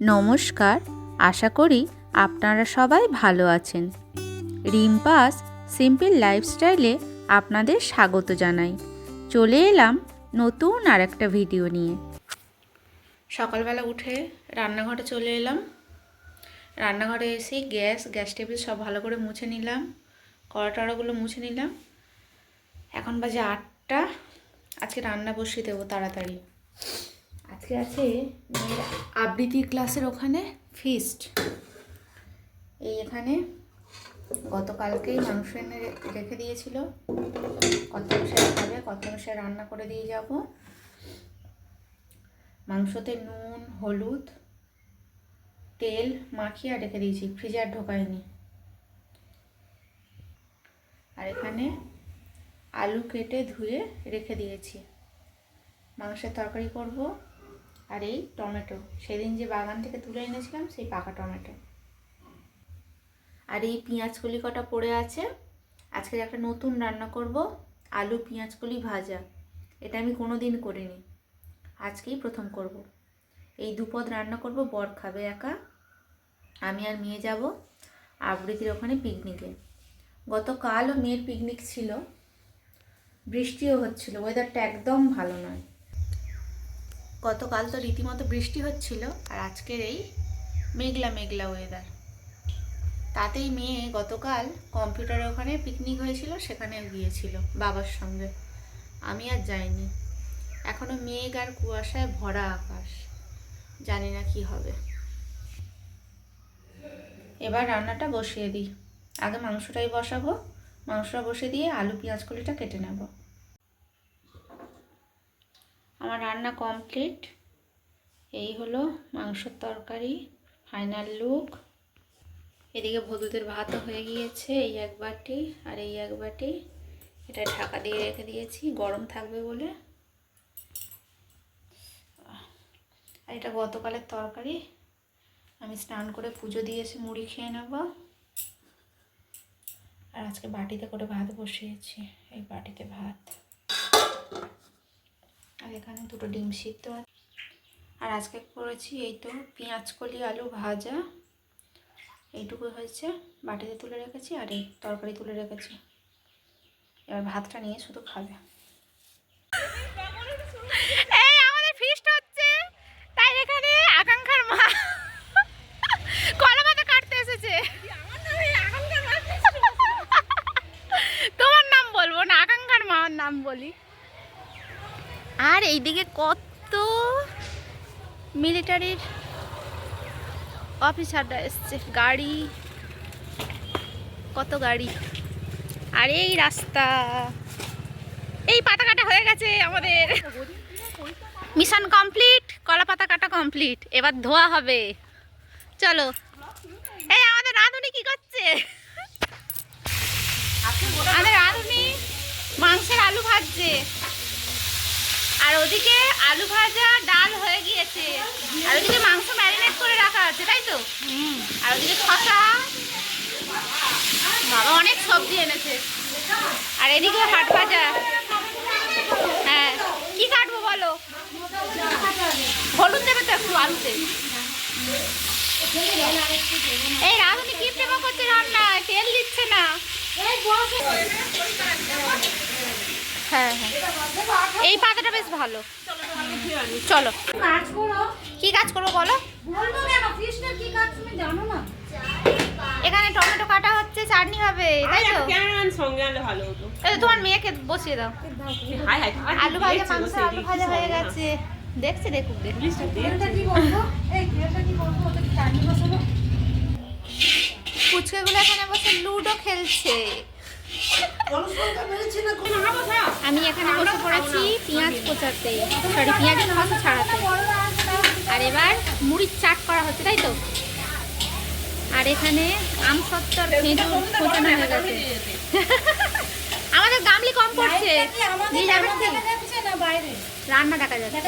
নমস্কার, আশা করি আপনারা সবাই ভালো আছেন। রিম্পাস সিম্পল লাইফস্টাইলে আপনাদের স্বাগত জানাই। চলে এলাম নতুন আর একটা ভিডিও নিয়ে। সকালবেলা উঠে রান্নাঘরে চলে এলাম। রান্নাঘরে এসে গ্যাস গ্যাস টেবিল সব ভালো করে মুছে নিলাম। কড়া টড়াগুলো মুছে নিলাম। এখন বাজে আটটা। আজকে রান্না বসিয়ে দেবো তাড়াতাড়ি। আজকে আছে আবৃত্তি ক্লাসের ওখানে ফিস্ট এই এখানে গতকালকেই মাংস এনে রেখে দিয়েছিল। কত বসে খাবে কত বসে রান্না করে দিয়ে যাব। মাংসতে নুন, হলুদ, তেল মাখিয়ে রেখে দিয়েছি ফ্রিজে আর ঢোকায়নি। আর এখানে আলু কেটে ধুয়ে রেখে দিয়েছি। মাংসের তরকারি করব। আর এই টমেটো। সেদিন যে বাগান থেকে তুলে এনেছিলাম, সেই পাকা টমেটো। আর এই পেঁয়াজ কলি কটা পড়ে আছে। আজকে একটা নতুন রান্না করব, আলু পেঁয়াজ কলি ভাজা। এটা আমি কোনো দিন করিনি। আজকেই প্রথম করব। এই দুপদ রান্না করব, বর খাবে একা। আমি আর মেয়ে যাব আবৃত্তির ওখানে পিকনিকে। গতকালও মেয়ের পিকনিক ছিল। বৃষ্টিও হচ্ছিল। ওয়েদারটা একদম ভালো নয়। গতকাল তো রীতিমতো বৃষ্টি হচ্ছিল আর আজকের এই মেঘলা মেঘলা ওয়েদার তাতেই মেয়ে গতকাল কম্পিউটারের ওখানে পিকনিক হয়েছিল সেখানে গিয়েছিল বাবার সঙ্গে। আমি আর যাইনি। এখনও মেঘ আর কুয়াশায় ভরা আকাশ। জানি না কি হবে। এবার রান্নাটা বসিয়ে দিই। আগে মাংসটাই বসাবো। মাংসটা বসিয়ে দিয়ে আলু, পেঁয়াজ, কলিটা কেটে নেব। আমার রান্না কমপ্লিট এই হলো মাংসর তরকারি ফাইনাল লুক এদিকে ভদুদের ভাতও হয়ে গিয়েছে এই এক বাটি, আর এই এক বাটি এটা ঢাকা দিয়ে রেখে দিয়েছি, গরম থাকবে বলে। আর এটা গতকালের তরকারি। আমি স্নান করে পুজো দিয়েছি মুড়ি খেয়ে নেব। আর আজকে বাটিতে করে ভাত বসিয়েছি, এই বাটিতে ভাত। আর এখানে দুটো ডিম সিদ্ধ আর আজকে করেছি এই তো পেঁয়াজ কলি আলু ভাজা। এইটুকু হয়েছে। বাটিতে তুলে রেখেছি আর এই তরকারি তুলে রেখেছি। এবার ভাতটা নিয়ে শুধু খাবে। এই, আমাদের ফিস্ট হচ্ছে। তাই এখানে আকাঙ্ক্ষার মা কাটতে এসেছে। তোমার নাম বলব না, আকাঙ্ক্ষার মার নাম বলি। আর এইদিকে কত মিলিটারির অফিসাররা এসছে। গাড়ি, কত গাড়ি। আর এই রাস্তা। এই পাতা কাটা হয়ে গেছে আমাদের। মিশন কমপ্লিট, কলা পাতা কাটা কমপ্লিট। এবার ধোয়া হবে। চলো। এই আমাদের রাঁধুনি কি করছে? আমাদের রাঁধুনি মাংসের আলু ভাজছে। আর ওদিকে আলু ভাজা ডাল হয়ে গিয়েছে। আর ওদিকে মাংস ম্যারিনেট করে রাখা আছে, তাই তো? আর ওদিকে শশা বাবা অনেক সবজি এনেছে। আর এদিকে হাট ভাজা। হ্যাঁ কি কাটবো বলো? হলুদ দেবে তো একটু আলুতে। এই রাধুনি কি প্রেমা করছে রান্না তেল দিচ্ছে না। হ্যাঁ হ্যাঁ। এই পাতাটা বেশ ভালো। চলো। কি কাজ করব বলো? এখানে টমেটো কাটা হচ্ছে চাটনি হবে তাই তো? তোমার মেয়েকে বসিয়ে দাও। আলু ভাজা মাংস আলু ভাজা হয়ে গেছে। দেখছে দেখুক ফুচকাগুলো এখানে বসে লুডো খেলছে। আমি এখানে বসে পড়েছি পেঁয়াজ কোচাতে। সরি পেঁয়াজের খস ছাড়াতে। আর এবার মুড়ির চাট করা হচ্ছে তাই তো? আর এখানে আম সত্তর খেজুর খোঁচানো হয়ে গেছে। আমাদের গামলি কম পড়ছে। রান্না দেখা যাচ্ছে।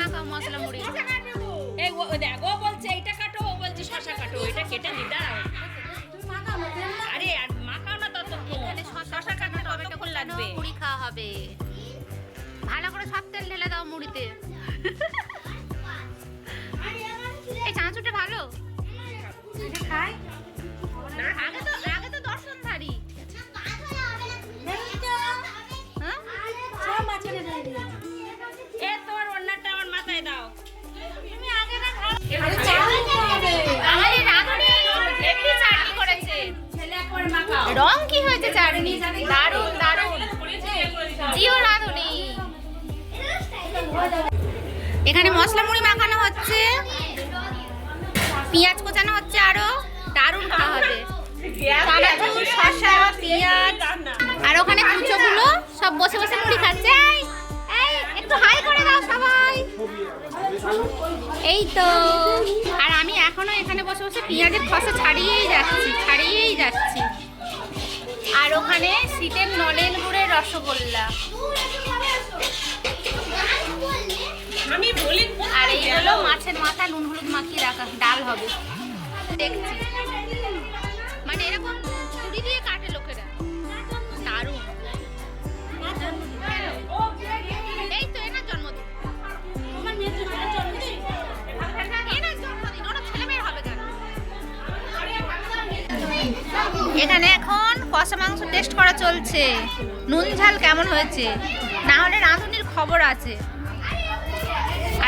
না? মশলা মুড়ি? এই ও দেখ ও বলছে এইটা কাটো ও বলছে শশা কাটো এটা কেটে নি দাঁড়াও। আরে আর মাখাও না তত এখানে শশা কাটো টমেটো ততক্ষণ লাগবে মুড়ি খাওয়া হবে ভালো করে সব তেল ঢেলে দাও মুড়িতে। পেঁয়াজ কোচানো হচ্ছে আরও। দারুণ খাওয়া হবে। চানাচুর শসা পেঁয়াজ আর ওখানে কুচোগুলো সব বসে বসে মুড়ি খাচ্ছে। এই, একটু হাই করে দাও সবাই। এই তো। আর আমি এখনও এখানে বসে বসে পেঁয়াজের খসা ছাড়িয়েই যাচ্ছি ছাড়িয়েই যাচ্ছি। আর ওখানে শীতের নলেন গুড়ের রসগোল্লা। আমি বলি আর এই হলো মাছের মাথা নুন হলুদ মাখিয়ে রাখা ডাল হবে। দেখছি। মানে এরকম ছুরি দিয়ে কাটে লোকেরা। দারুণ। এই তো এনার জন্মদিন। এনার জন্মদিন ওরা ছেলে মেয়ের হবে কেন? এখানে এখন কষা মাংস টেস্ট করা চলছে। নুন ঝাল কেমন হয়েছে? না হলে রাঁধুনির খবর আছে।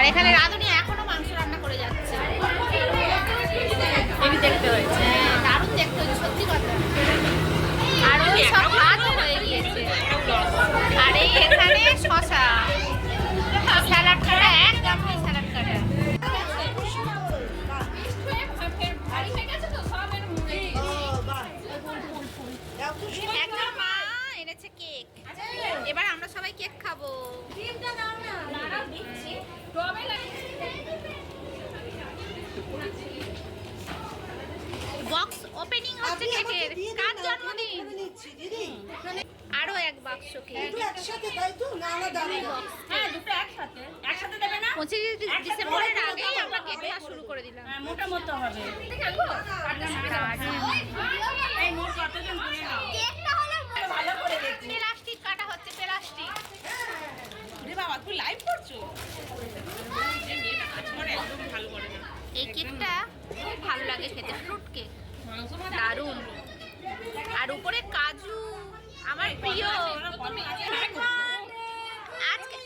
আর এখানে রাঁধুনি এখনও মাংস রান্না করে যাচ্ছে। এই দেখতে হয়েছে। হ্যাঁ, দারুণ দেখতে হচ্ছে সত্যি কথা। আর ওই সব হয়ে গিয়েছে। আর এই এখানে শশা। স্যালাড কাটা একদম নেই স্যালাড কাটা। একজন মা এনেছে কেক। এবার আমরা সবাই কেক খাব। বক্স ওপেনিং হচ্ছে কেকের। কার জন্মদিন? আরও এক বাক্স কেক একসাথে তাই তো না আলাদা হ্যাঁ দুটো একসাথে। একসাথে দেবে না? পঁচিশ ডিসেম্বরের আগেই আমরা কেক খাওয়া শুরু করে দিলাম। হ্যাঁ, মোটা মতো হবে। এই মোট কতজন করে নাও ভালো করে দেখি প্লাস্টিক কাটা হচ্ছে প্লাস্টিক রে বাবা তুই লাইভ করছ? এই মেয়েটা কাজ করে একদম ভালো করে না। এই কেকটা খুব ভালো লাগে খেতে ফ্রুট কেক দারুণ। আর উপরে কাজু আমার প্রিয়। আজকে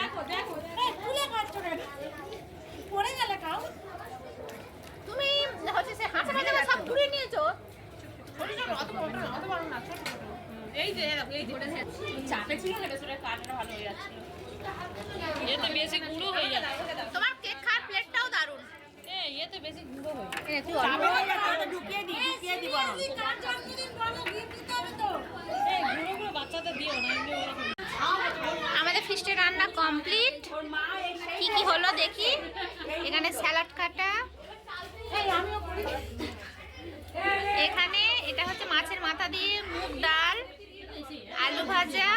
দেখো দেখো পড়ে গেলে খাও। চাপে ছিল না বেসরে কাটটা ভালো হয়ে যাচ্ছিল এ তো বেশি গুঁড়ো হয়ে যাচ্ছে তোমার কেক খাওয়ার প্লেটটাও দারুণ এই এ তো বেশি গুঁড়ো হয়ে যাচ্ছে এ, তুই অল্প ঢুকিয়ে দি ঢুকিয়ে দি বরং কার জন্মদিন বলো গিফট দিতে হবে তো এই গুঁড়ো গুঁড়ো বাচ্চাদের দিও না এমনি ওরকম আমাদের ফিস্টের রান্না কমপ্লিট। কি কি হলো দেখি? এখানে স্যালাড কাটা। এখানে এটা হচ্ছে মাছের মাথা দিয়ে মুগ ডাল, আলু ভাজা,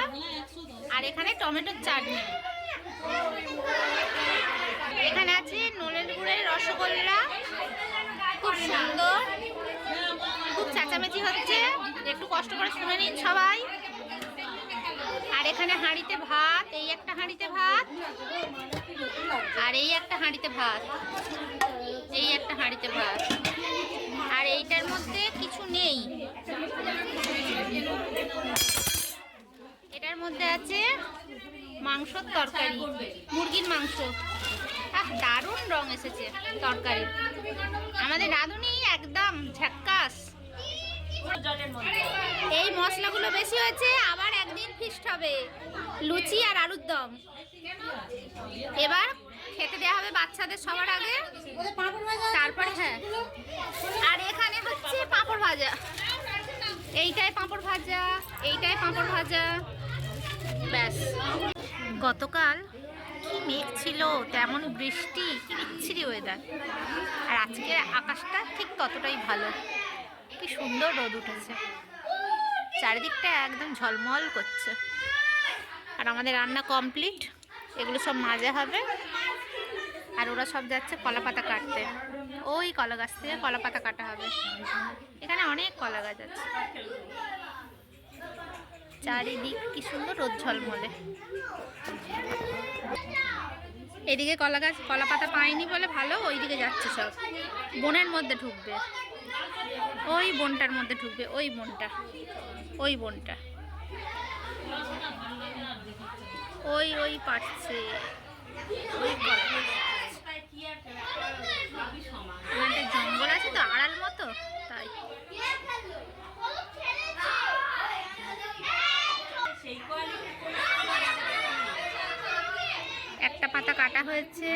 আর এখানে টমেটোর চাটনি। এখানে আছে নলেন গুড়ের রসগোল্লা, খুব সুন্দর। খুব চেঁচামেচি হচ্ছে, একটু কষ্ট করে শুনে নিন সবাই। আর এখানে হাঁড়িতে ভাত, এই একটা হাঁড়িতে ভাত, আর এই একটা হাঁড়িতে ভাত। এই একটা হাঁড়িতে ভাত। আর এইটার মধ্যে কিছু নেই। এটার মধ্যে আছে মাংসর তরকারি, মুরগির মাংস। আহ, দারুণ রং এসেছে তরকারি। আমাদের রাঁধুনি একদম ঝাক্কাস। এই মশলাগুলো বেশি হয়েছে, আবার একদিন ফিস্ট হবে। লুচি আর আলুর দম। এবার খেতে দেওয়া হবে বাচ্চাদের সবার আগে। পাঁপড় ভাজা তারপরে হ্যাঁ। আর এখানে হচ্ছে পাঁপড় ভাজা। এইটাই পাঁপড় ভাজা এইটাই পাঁপড় ভাজা। ব্যাস। গতকাল কি মেঘ ছিল তেমন বৃষ্টি কি বিচ্ছিরি ওয়েদার আর আজকে আকাশটা ঠিক ততটাই ভালো। কি সুন্দর রোদ উঠেছে। চারিদিকটা একদম ঝলমল করছে। আর আমাদের রান্না কমপ্লিট এগুলো সব মাজা হবে। আর ওরা সব যাচ্ছে কলা পাতা কাটতে। ওই কলা গাছ থেকে কলা পাতা কাটা হবে। এখানে অনেক কলা গাছ আছে। চারিদিক কি সুন্দর রোদ ঝলমলে। এদিকে কলা গাছ কলা পাতা পাইনি বলে ভালো, ওইদিকে যাচ্ছে সব। বনের মধ্যে ঢুকবে। ওই বনটার মধ্যে ঢুকবে, ওই বনটা ওই বনটা। ওই ওই পাচ্ছে। ওই গাছ। জঙ্গল আছে তো আড়াল মতো তাই একটা পাতা কাটা হয়েছে,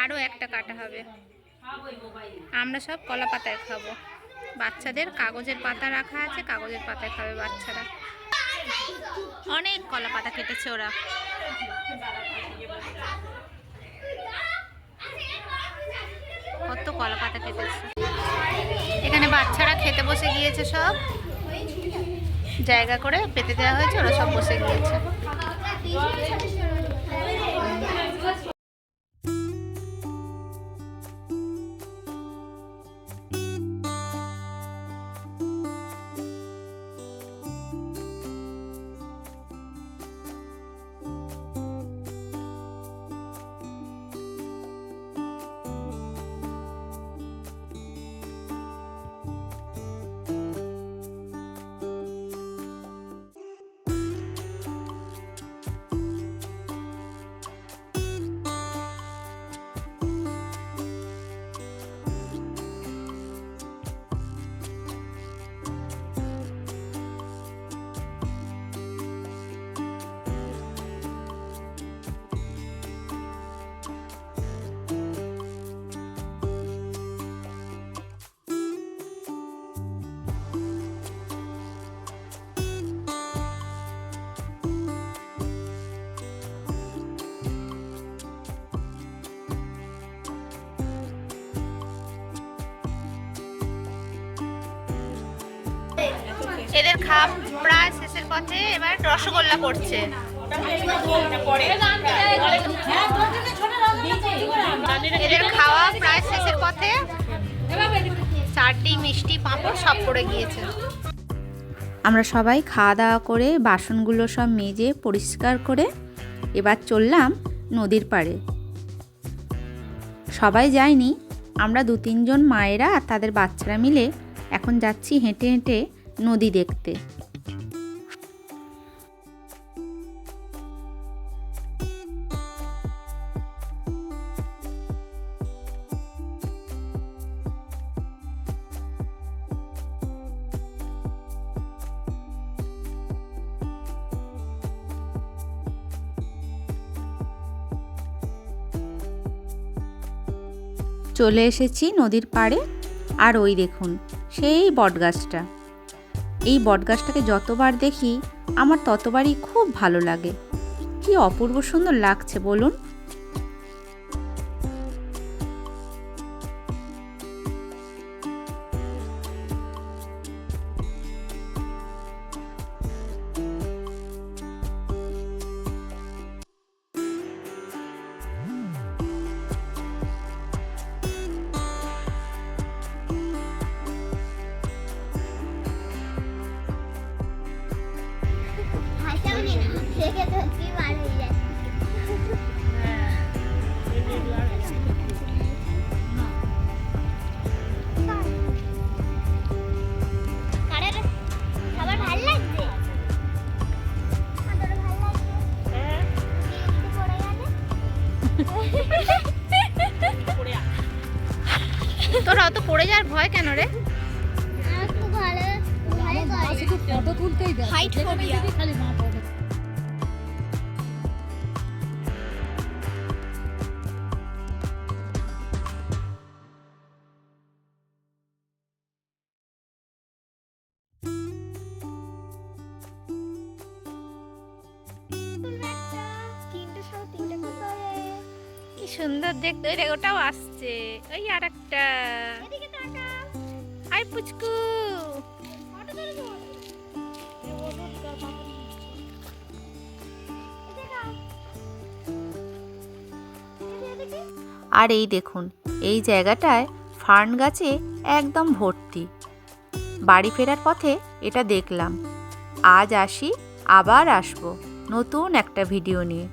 আরও একটা কাটা হবে। আমরা সব কলা পাতায় খাব। বাচ্চাদের কাগজের পাতা রাখা আছে, কাগজের পাতায় খাবে বাচ্চারা। অনেক কলা পাতা কেটেছে ওরা। কত কলা পাতা কেটেছে এখানে বাচ্চারা খেতে বসে গিয়েছে সব। জায়গা করে পেতে দেওয়া হয়েছে, ওরা সব বসে গিয়েছে। এদের খাপ প্রায় শেষের পথে এবার রসগোল্লা করছে এদের খাওয়া প্রায় শেষের পথে চাটনি, মিষ্টি, পাঁপড় সব পড়ে গিয়েছে। আমরা সবাই খাওয়া দাওয়া করে বাসনগুলো সব মেজে পরিষ্কার করে এবার চললাম নদীর পাড়ে। সবাই যায়নি, আমরা দু তিনজন মায়েরা আর তাদের বাচ্চারা মিলে এখন যাচ্ছি হেঁটে হেঁটে নদী দেখতে। চলে এসেছি নদীর পাড়ে। আর ওই দেখুন সেই বটগাছটা। এই বটগাছটাকে যতবার দেখি আমার ততবারই খুব ভালো লাগে। কি অপূর্ব সুন্দর লাগছে বলুন? দেখে তো কি বার হয়ে তোর অত পড়ে যাওয়ার ভয় কেন রে? ভালো ভয় করে হাইট সুন্দর দেখতে ওই ওটাও আসছে। ওই আর একটা আই পুচকু আর এই দেখুন এই জায়গাটায় ফার্ন গাছে একদম ভর্তি। বাড়ি ফেরার পথে এটা দেখলাম। আজ আসি আবার আসব নতুন একটা ভিডিও নিয়ে।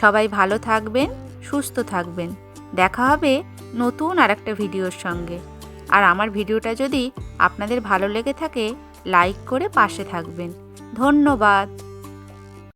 সবাই ভালো থাকবেন। সুস্থ থাকবেন। দেখা হবে নতুন আর একটা ভিডিওর সঙ্গে। আর আমার ভিডিওটা যদি আপনাদের ভালো লেগে থাকে, লাইক করে পাশে থাকবেন। ধন্যবাদ।